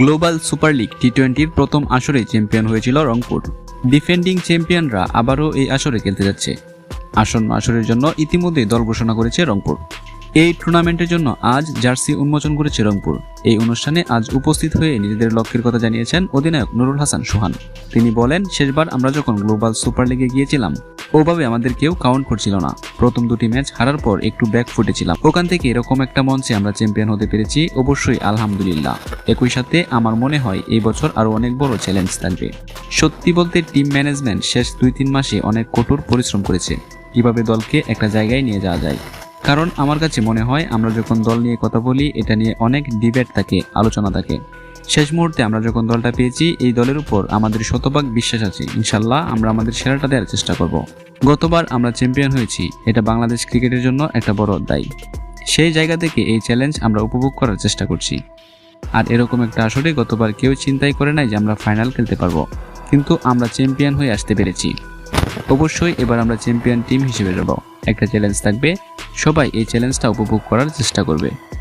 Global super league T টোয়েন্টির প্রথম আসরে চ্যাম্পিয়ন হয়েছিল রংপুর। ডিফেন্ডিং চ্যাম্পিয়নরা আবারও এই আসরে খেলতে যাচ্ছে। আসন্ন আসরের জন্য ইতিমধ্যেই দল ঘোষণা করেছে রংপুর। এই টুর্নামেন্টের জন্য আজ জার্সি উন্মোচন করেছে রংপুর। এই অনুষ্ঠানে আজ উপস্থিত হয়ে নিজেদের লক্ষ্যের কথা জানিয়েছেন অধিনায়ক নুরুল হাসান সোহান। তিনি বলেন, শেষবার আমরা যখন গ্লোবাল সুপার লিগে গিয়েছিলাম, ওভাবে আমাদের কেউ কাউন্ট করছিল না। প্রথম দুটি ম্যাচ হারার পর একটু ব্যাক ফুটেছিলাম ওখান থেকে এরকম একটা মঞ্চে আমরা চ্যাম্পিয়ন হতে পেরেছি, অবশ্যই আলহামদুলিল্লাহ। একই সাথে আমার মনে হয় এই বছর আরও অনেক বড় চ্যালেঞ্জ থাকবে। সত্যি বলতে টিম ম্যানেজমেন্ট শেষ দুই তিন মাসে অনেক কঠোর পরিশ্রম করেছে। কীভাবে দলকে একটা জায়গায় নিয়ে যাওয়া যায়? কারণ আমার কাছে মনে হয় আমরা যখন দল নিয়ে কথা বলি, এটা নিয়ে অনেক ডিবেট থাকে, আলোচনা থাকে। শেষ মুহূর্তে আমরা যখন দলটা পেয়েছি, এই দলের উপর আমাদের শতভাগ বিশ্বাস আছে। ইনশাল্লাহ আমরা আমাদের সেরাটা দেওয়ার চেষ্টা করব। গতবার আমরা চ্যাম্পিয়ন হয়েছি। এটা বাংলাদেশ ক্রিকেটের জন্য একটা বড় অধ্যায়। সেই জায়গা থেকে এই চ্যালেঞ্জ আমরা উপভোগ করার চেষ্টা করছি। আর এরকম একটা আসরে গতবার কেউ চিন্তাই করে নাই যে আমরা ফাইনাল খেলতে পারব। কিন্তু আমরা চ্যাম্পিয়ন হয়ে আসতে পেরেছি। অবশ্যই এবার আমরা চ্যাম্পিয়ন টিম হিসেবে যাব। একটা চ্যালেঞ্জ থাকবে। সবাই এই চ্যালেঞ্জটা উপভোগ করার চেষ্টা করবে।